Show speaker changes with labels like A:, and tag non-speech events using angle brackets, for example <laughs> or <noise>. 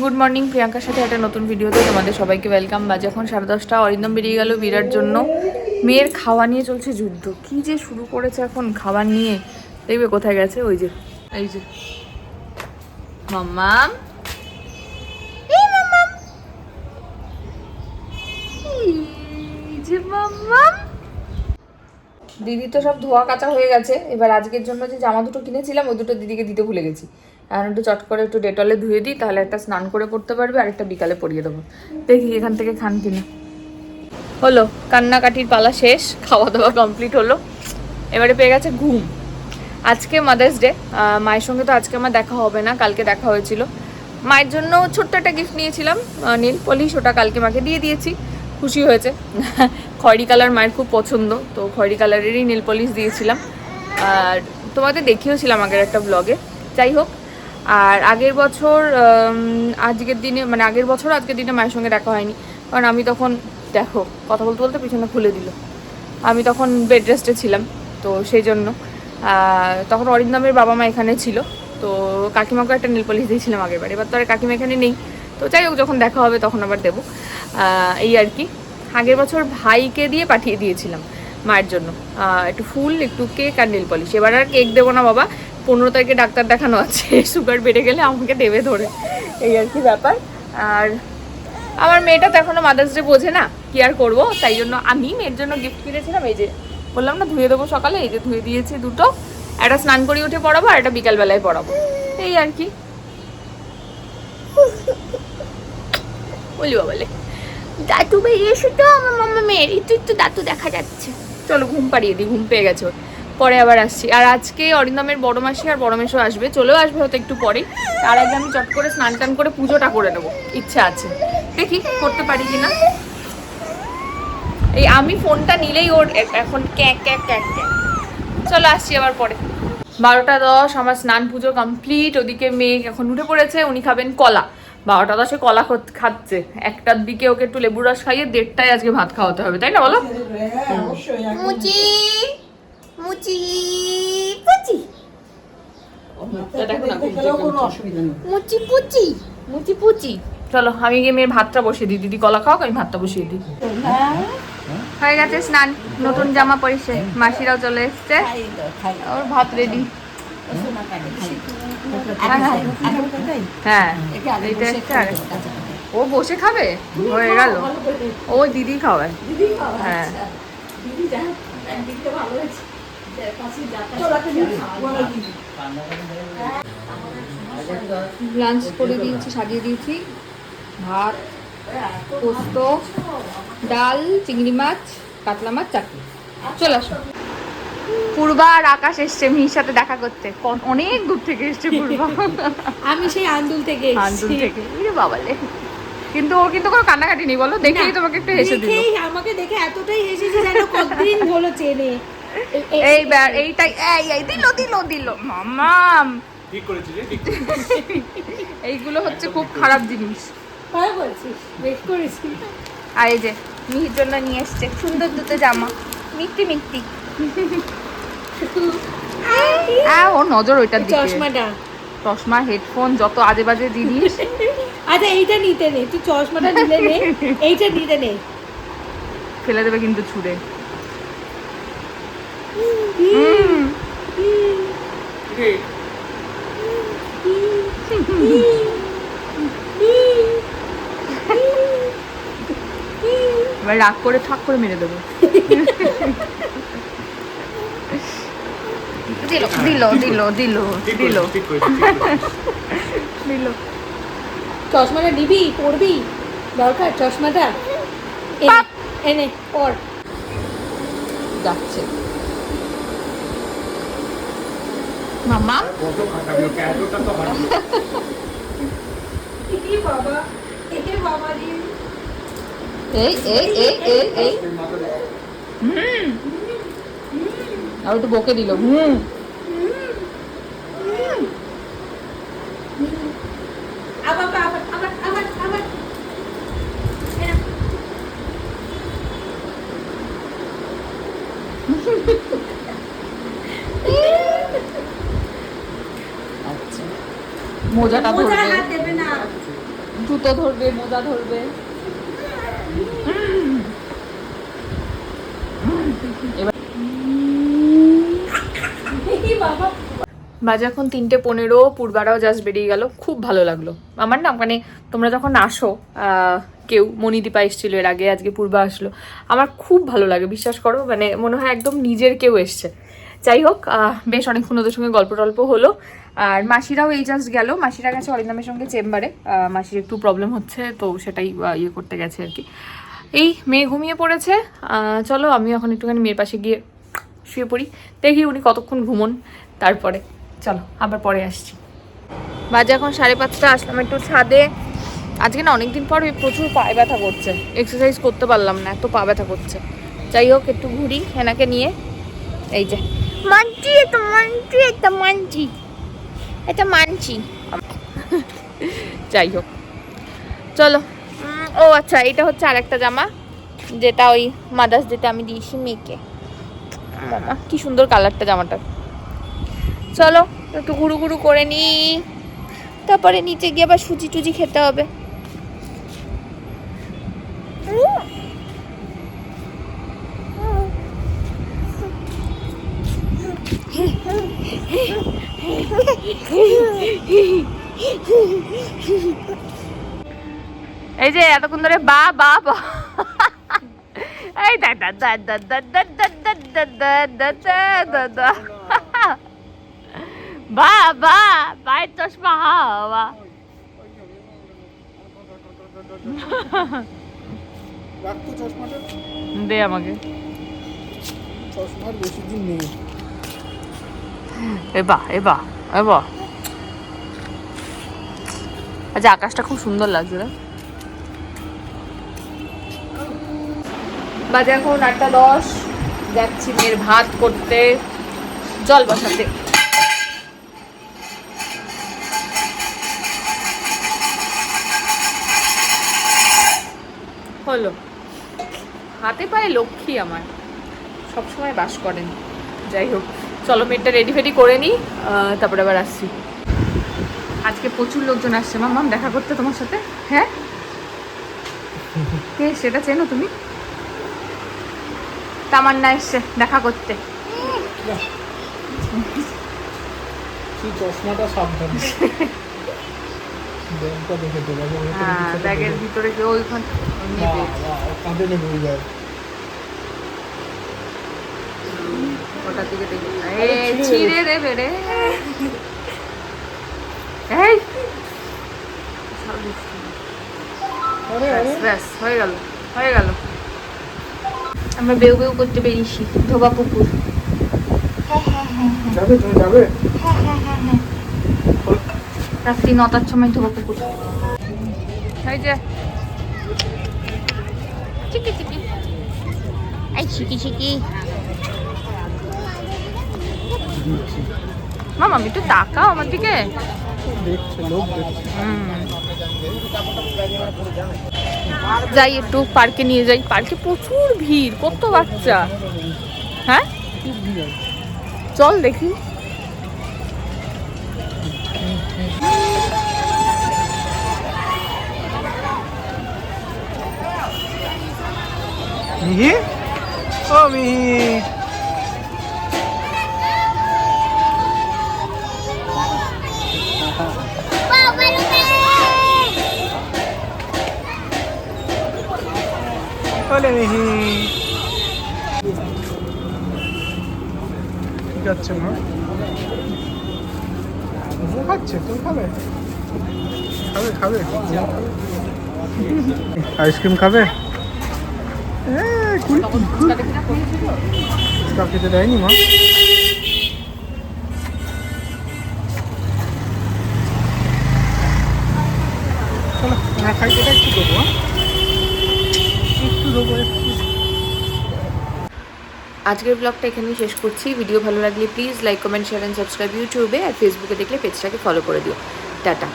A: Good morning প্রিয়াঙ্কার সাথে একটা নতুন ভিডিওতে তোমাদের সবাইকে ওয়েলকাম বা যখন সাড়ে দশটা অরিন্দম বেরিয়ে গেল বিরাট জন্য, মেয়ের খাওয়া নিয়ে চলছে যুদ্ধ। কি যে শুরু করেছে এখন খাবার নিয়ে? দেখবে কোথায় গেছে? ওই যে, এই যে। মাম্মাম? দিদি তো সব ধোয়া কাচা হয়ে গেছে। এবার আজকের জন্য যে জামা দুটো কিনেছিলাম, ওই দুটো দিদিকে দিতে ভুলে গেছি। এখন একটু চট করে একটু ডেটলে ধুয়ে দিই, তাহলে একটা স্নান করে পড়তে পারবে আর একটা বিকালে পরিয়ে দেবো। দেখি এখান থেকে খান কিনা। হলো, কান্নাকাটির পালা শেষ খাওয়া দাওয়া কমপ্লিট হলো। এবারে পেয়ে গেছে ঘুম। আজকে মাদার্স ডে মায়ের সঙ্গে তো আজকে আমার দেখা হবে না, কালকে দেখা হয়েছিল। মায়ের জন্য ছোট্ট একটা গিফট নিয়েছিলাম নীল পলিশ, ওটা কালকে মাকে দিয়ে দিয়েছি। খুশি হয়েছে। <laughs> খয়েরি কালার মায়ের খুব পছন্দ, তো খয়েরি কালারেরই নীল পলিশ দিয়েছিলাম। আর তোমাদের দেখিয়েওছিলাম আগের একটা ব্লগে যাই হোক আর আগের বছর আজকের দিনে মানে আগের বছর, আজকের দিনে মায়ের সঙ্গে দেখা হয়নি। কারণ আমি তখন, দেখো, কথা বলতে বলতে পিছনে খুলে দিল। আমি তখন বেড রেস্টে ছিলাম, তো সেই জন্য। তখন অরিন্দমের বাবা মা এখানে ছিল, তো কাকিমাকে একটা নীল পলিশ দিয়েছিলাম আগের বার। এবার তো আর কাকিমা এখানে নেই। তো যাই হোক, যখন দেখা হবে, তখন আবার দেবো। এই আর কি। আগের বছর ভাইকে দিয়ে পাঠিয়ে দিয়েছিলাম মায়ের জন্য। একটু ফুল, একটু কেক আর নীল পলিশ এবার আর কেক দেবো না, বাবা। পনেরো তারিখে ডাক্তার দেখানো আছে, সুগার বেড়ে গেলে আমাকে দেবে ধরে। এই আর কি ব্যাপার। আর আমার মেয়েটা তো এখনও মাদার্স ডে বোঝে না, কি আর করব? তাই জন্য আমি মেয়ের জন্য গিফট কিনেছিলাম, এই যে বললাম না, ধুয়ে দেবো সকালে, এই যে ধুয়ে দিয়েছি দুটো। একটা স্নান করে উঠে পড়াবো, আর একটা বিকালবেলায় পড়াবো। এই আর কি। বলি বলে দাদু বেরিয়ে এসে তো, আমার মাম্মা মেয়ের, একটু একটু দাঁতু দেখা যাচ্ছে। চলো, ঘুম পাড়িয়ে দিই, ঘুম পেয়ে গেছে। পরে আবার আসছি। আর আজকে অরিন্দমের বড় মাসি আর বড় মেশো আসবে। চলেও আসবে হয়তো একটু পরে তার আগে আমি চট করে স্নান টান করে পুজোটা করে নেব। ইচ্ছা আছে। দেখি করতে পারি কিনা। এই আমি ফোনটা নিলেই ওর এখন ক্যাক ক্যাক ক্যাক ক্যাক। চলো আসছি আবার পরে। বারোটা দশ আমার স্নান পুজো কমপ্লিট। ওদিকে মেয়ে এখন উঠে পড়েছে উনি খাবেন কলা। বারোটা দশে কলা খাচ্ছে। একটার দিকে ওকে একটু লেবু রস খাইয়ে দেড়টায় আজকে ভাত খাওয়াতে হবে তাই না বলো? মুচি মুচি। মুচি পুচি। মুচি পুচি। চলো আমি গিয়ে মেয়ের ভাতটা বসিয়ে দিই। দিদি কলা খাও আমি ভাতটা বসিয়ে দিই। হয়ে। গেছে স্নান। নতুন জামা পরিছে। মাসিরাও চলে এসছে। ওর ভাত রেডি হ্যাঁ। একটা আর একটা। ও বসে খাবে? হয়ে গেল। ও দিদি খাওয়ায়। হ্যাঁ। লাঞ্চ করে দিয়েছি সাজিয়ে দিয়েছি। ভাত পোস্ত ডাল চিংড়ি মাছ কাতলা মাছ চাটনি। চলে আসো। পূর্বা আর আকাশ এসছে মিহির সাথে দেখা করতে। অনেক দূর থেকে এসছে পূর্বা।
B: আমি সেই আন্দুল থেকে
A: আন্দুল থেকে। বাবালে কিন্তু ও কিন্তু কোনো কান্নাকাটি নেই বলো? দেখেই তোমাকে একটু হেসে দিল।
B: আমাকে দেখে এতটাই হেসেছি যেন কতদিন হলো চেনে। এ- এ-
A: এই ব্যার এইটাই এই এই দিল দিল দিল। মামাম।
C: ঠিক করেছি রে <laughs>
A: এইগুলো হচ্ছে খুব খারাপ জিনিস।
B: ভালো বলছিস বেশ করেছি
A: আর এই যে মিহির জন্য নিয়ে এসছে সুন্দর দুটো জামা। মিষ্টি আহ, <laughs> ওর নজর ওইটার দিকে।
B: চশমাটা।
A: চশমা হেডফোন যত আজে বাজে জিনিস। <laughs>
B: আচ্ছা এইটা নিতে নে তুই চশমাটা নিলে নে এইটা নিতে নে।
A: ফেলে দেবে কিন্তু ছুঁড়ে। এবার রাগ করে ঠাক করে মেরে দেবো। দিল দিল দিল দিল দিল। দিল।
B: চশমাটা নিবি পরবি? দরকার চশমাটা? এনে,
A: পাপ।
B: এনে পর।
A: যাচ্ছে। মামা এই এই এই এই এই। হুম। আর একটু বকে দিল। হুম।
B: আবার আবার আবার আবার আবার এ নাও।
A: মোজাটা
B: মোজা
A: ধরবে। জুতো ধরবে মোজা ধরবে। বাজে এখন তিনটে পনেরো পূর্বারাও জাস্ট বেরিয়ে গেল। খুব ভালো লাগল। আমার না মানে তোমরা যখন আসো কেউ মণিদীপা এসেছিল এর আগে আজকে পূর্বা আসলো আমার খুব ভালো লাগে বিশ্বাস করো মানে মনে হয় একদম নিজের কেউ এসছে। যাই হোক বেশ অনেকক্ষণ ওদের সঙ্গে গল্প টল্প হলো। আর মাসিরাও এই জাস্ট গেল। মাসিরা গেছে অরিন্দামের সঙ্গে চেম্বারে। মাসির একটু প্রবলেম হচ্ছে, তো সেটাই ইয়ে করতে গেছে আর কি। এই মেয়ে ঘুমিয়ে পড়েছে। চলো আমি এখন একটুখানি মেয়ের পাশে গিয়ে শুয়ে পড়ি। দেখি উনি কতক্ষণ ঘুমন তারপরে। চলো, আবার পরে আসছি। বাজে এখন সাড়ে পাঁচটা, আসলাম একটু ছাদে। আজকে না অনেকদিন পর প্রচুর পায়ে ব্যথা করছে। এক্সারসাইজ করতে পারলাম না, এত পা ব্যথা করছে। যাই হোক একটু ঘুরি হেনাকে নিয়ে। এই যে। মানছি এটা মানছি এটা মানছি। এটা মানছি। যাই হোক। চলো। ও আচ্ছা এটা হচ্ছে আরেকটা জামা যেটা ওই মাদার্স ডেতে আমি দিয়েছি মেয়েকে। মামা কি সুন্দর কালারটা জামাটার। চলো একটু ঘুরু ঘুরু করে নি তারপরে নিচে গিয়ে আবার সুজি টুজি খেতে হবে। এই যে এতক্ষণ ধরে বা বা বা এই দা দা দা দা দা দা দা দা দা দা দা দা দা দা বা বা পায়ের চশমা হাওয়া দে আমাকে
D: চশমার বেশি দিন নেই
A: এবা এবা এবা। আচ্ছা আকাশটা খুব সুন্দর লাগছে না বাজে এখন আটটা দশ। যাচ্ছি মেয়ের ভাত করতে। জল বসাতে। হলো। হাতে পায়ে লক্ষ্মী আমার। সবসময় বাস করেন। যাই হোক। চলো মেয়েটা রেডি ফেডি করে নিই তারপরে আবার আসছি। আজকে প্রচুর লোকজন আসছে। মাম মাম দেখা করতে তোমার সাথে? হ্যাঁ? কে সেটা চেনো তুমি? তামান্না এসছে দেখা করতে। হ্যাঁ ব্যাগের ভিতরে কেউ ওইখান নেবে
D: কাঁধে নেবে ওই ব্যাগ
A: ওটার দিকে দেখে।
D: ছিঁড়ে
A: দেবে রে। এই। ব্যাস হয়ে গেল হয়ে গেল। আমরা বেউ বেউ করতে বেরিয়েছি ধোবা পুকুর।
D: যাবে তুমি যাবে?
A: রাত্রি নটার সময় ধোবা পুকুর। এই যে। চিকি চিকি। এই চিকি চিকি।
D: দিচ্ছি
A: মামা আমি একটু তাকাও আমার দিকে।
D: দেখছে লোক দেখছে।
A: যাই একটু পার্কে নিয়ে যাই। পার্কে প্রচুর ভিড় কত বাচ্চা। হ্যাঁ। চল দেখি।
D: মিহি ও মিহি বলে ও খাচ্ছে, তুমি খাবে? খাবে খাবে। আইসক্রিম খাবে। খেতে দেয়নি, মা। চলো খাই এটা একটু
A: আজকের ব্লগটা এখানেই শেষ করছি। ভিডিও ভালো লাগলে please like comment share and subscribe ইউটিউবে আর ফেসবুকে দেখলে পেজটাকে ফলো করে দিও। টাটা।